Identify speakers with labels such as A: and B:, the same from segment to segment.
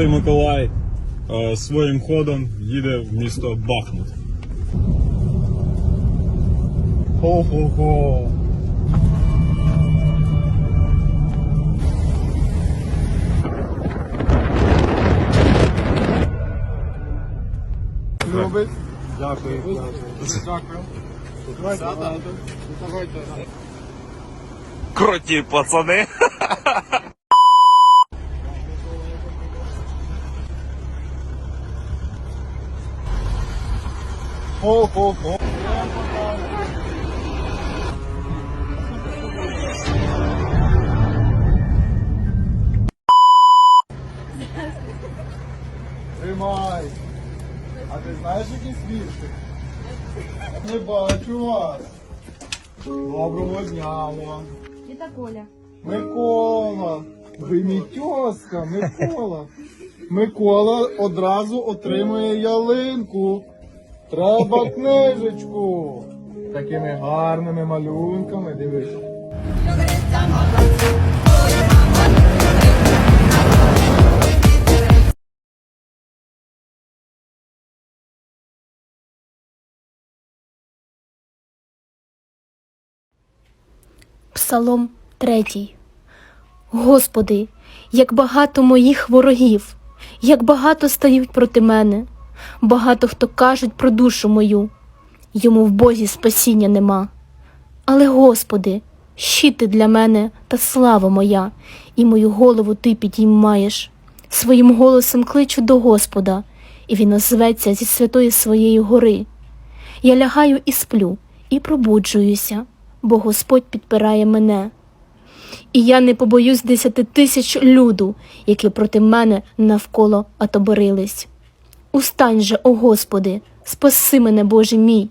A: Святий Миколай е, своїм ходом їде в місто Бахмут. Хо-хо-хо.
B: Любить.
A: Дякую.
B: Дякую. Давайте, давайте.
C: Круті пацани.
B: Хо-хо-хо. Тримай. А ти знаєш якийсь віршик? Не бачу вас. Доброго дня вам.
D: Тіта Коля.
B: Микола. Ви мій тьоска, Микола. Микола одразу отримує ялинку. Треба книжечку. Такими гарними малюнками, дивись.
D: Псалом третій. Господи, як багато моїх ворогів, як багато стають проти мене, багато хто кажуть про душу мою, йому в Бозі спасіння нема. Але, Господи, щити для мене та слава моя, і мою голову ти підіймаєш. Своїм голосом кличу до Господа, і він озветься зі святої своєї гори. Я лягаю і сплю, і пробуджуюся, бо Господь підпирає мене. І я не побоюсь десяти тисяч люду, які проти мене навколо отоборились. Устань же, о Господи, спаси мене, Боже мій,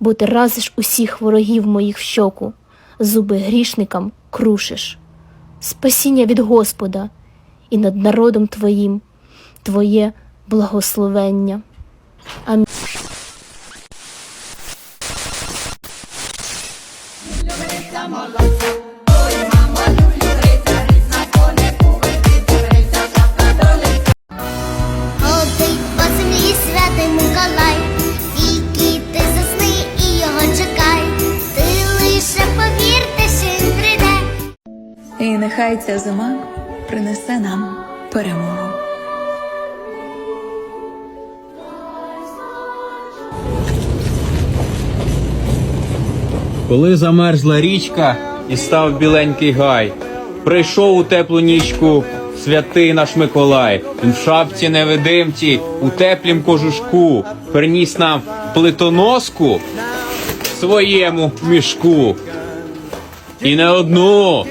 D: бо ти разиш усіх ворогів моїх в щоку, зуби грішникам крушиш. Спасіння від Господа і над народом Твоїм, Твоє благословення. Амінь.
E: І
F: нехай ця зима принесе нам перемогу.
C: Коли замерзла річка і став біленький гай, прийшов у теплу нічку святий наш Миколай. Він в шапці невидимці, у теплім кожушку, приніс нам плитоноску в своєму мішку. І не одну.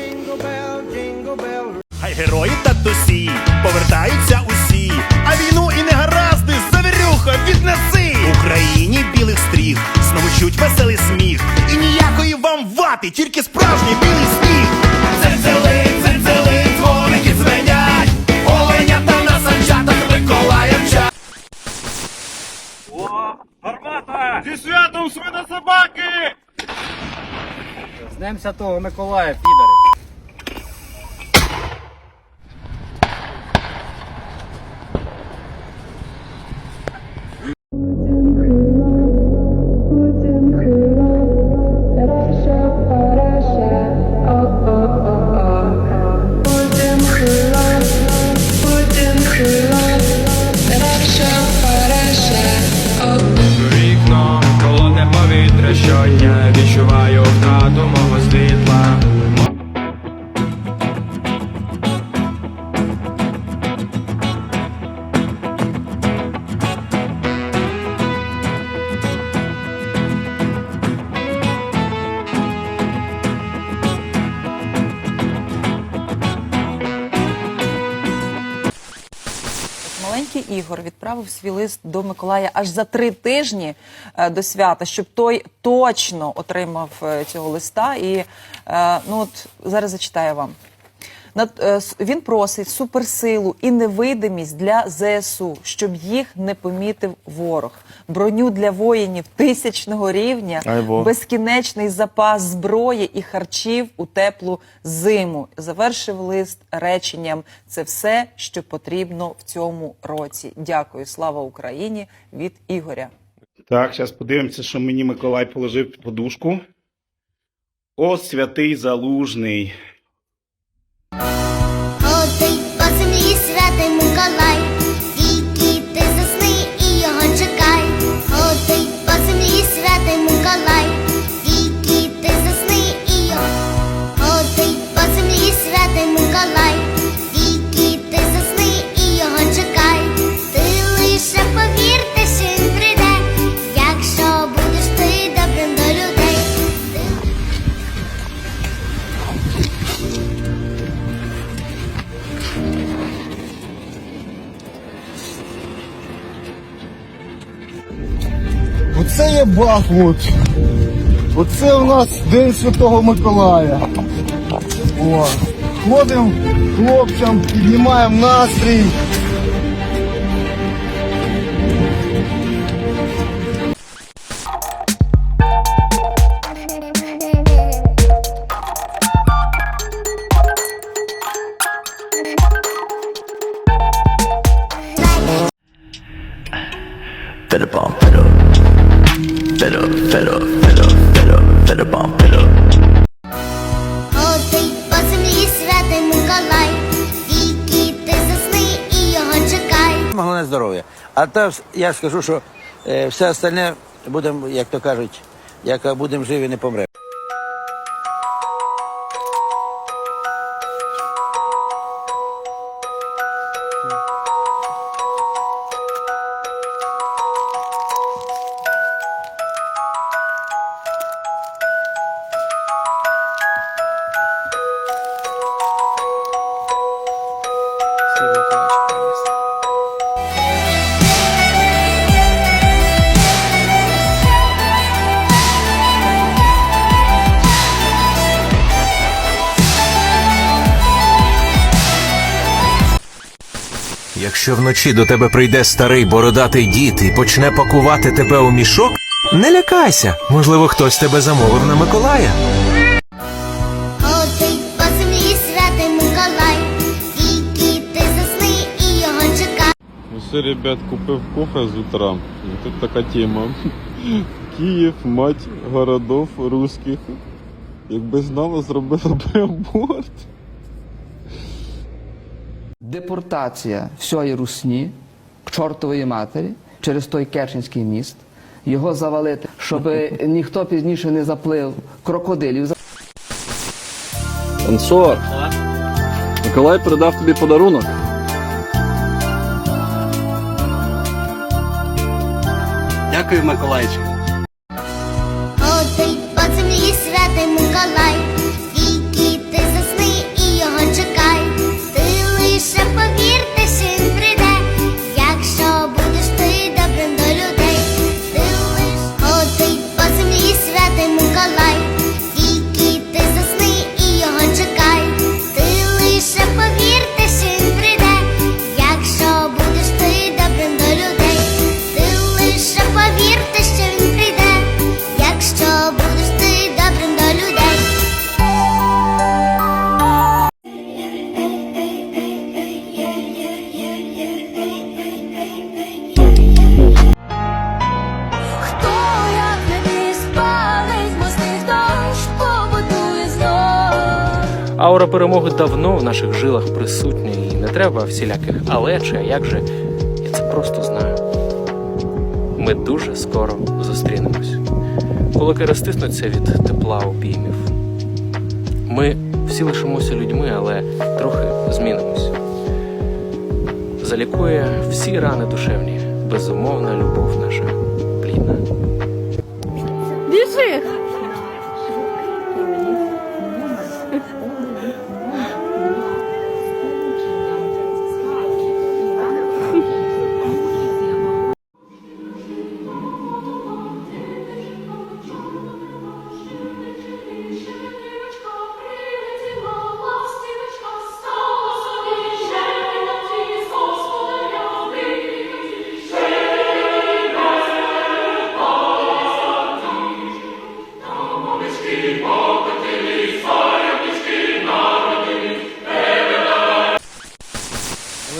G: Герої та тусі повертаються усі, а війну і негаразди завірюха віднеси Україні білих стріх, знову чуть веселий сміх, і ніякої вам вати, тільки справжній білий сніг. Дзензели, дзензели, дзвоники дзвенять, оленята на санчатах Миколая мчать.
A: Зі святом свинособаки!
H: З Днем Святого Миколая, підари.
I: Ігор відправив свій лист до Миколая аж за три тижні е, до свята, щоб той точно отримав е, цього листа. І е, ну от зараз зачитаю вам. Над- е, Він просить суперсилу і невидимість для ЗСУ, щоб їх не помітив ворог. Броню для воїнів тисячного рівня, безкінечний запас зброї і харчів у теплу зиму. Завершив лист реченням: це все, що потрібно в цьому році. Дякую, слава Україні від Ігоря.
G: Так, зараз подивимося, що мені Миколай положив подушку. О, святий залужний.
E: Ходить по землі святий Миколай, тільки ти засни і його чекай. Ходить по землі святий Миколай, тільки ти засни і його. Ходить по святий Миколай, тільки ти засни і його чекай. Ти лише повірте, що він прийде, якщо будеш ти добрим до людей.
B: Оце є Бахмут. Оце у нас День Святого Миколая. О, ходимо хлопцям, піднімаємо настрій.
J: А то я скажу, що е, все остальне будемо, як то кажуть, як будемо живі, не помремо.
K: Якщо вночі до тебе прийде старий бородатий дід і почне пакувати тебе у мішок, не лякайся. Можливо, хтось тебе замовив на Миколая.
E: Ходить по землі святий Миколай, тільки ти засни і його чекай.
A: Ось, ребят, купив кофе з утра. І тут така тема. Київ, мать городов русських. Якби знала, зробила би аборт.
H: Депортація всієї русні к чортової матері через той Керченський міст. Його завалити, щоб ніхто пізніше не заплив крокодилів.
L: Танцор. Миколай передав тобі подарунок. Дякую, Миколайчик. Аура перемоги давно в наших жилах присутня і не треба всіляких але чи а як же. Я це просто знаю. Ми дуже скоро зустрінемось. Кулаки розтиснуться від тепла обіймів. Ми всі лишимося людьми, але трохи змінимось. Залікує всі рани душевні, безумовна любов наша плідна.
D: Біжи!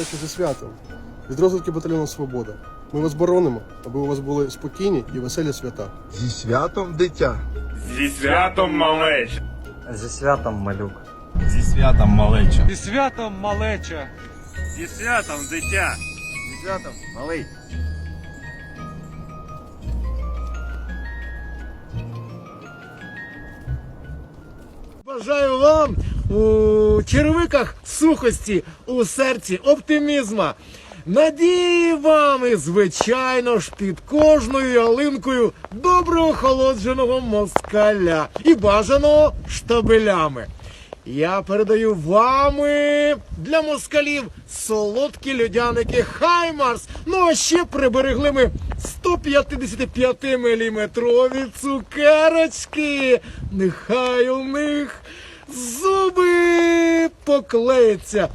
M: Товариші, зі святом. Від розвитку батальйону Свобода. Ми вас боронимо, аби у вас були спокійні і веселі свята.
N: Зі святом дитя.
O: Зі святом малеч!
P: Зі святом малюк.
Q: Зі святом малеча.
O: Зі святом дитя!
M: Зі святом, малий.
N: Бажаю вам у черевиках сухості, у серці оптимізма. Надії вам і, звичайно ж, під кожною ялинкою добре охолодженого москаля і бажаного штабелями. Я передаю вами для москалів солодкі льодяники Хаймарс. Ну а ще приберегли ми 155 міліметрові цукерочки. Нехай у них зуби поклеяться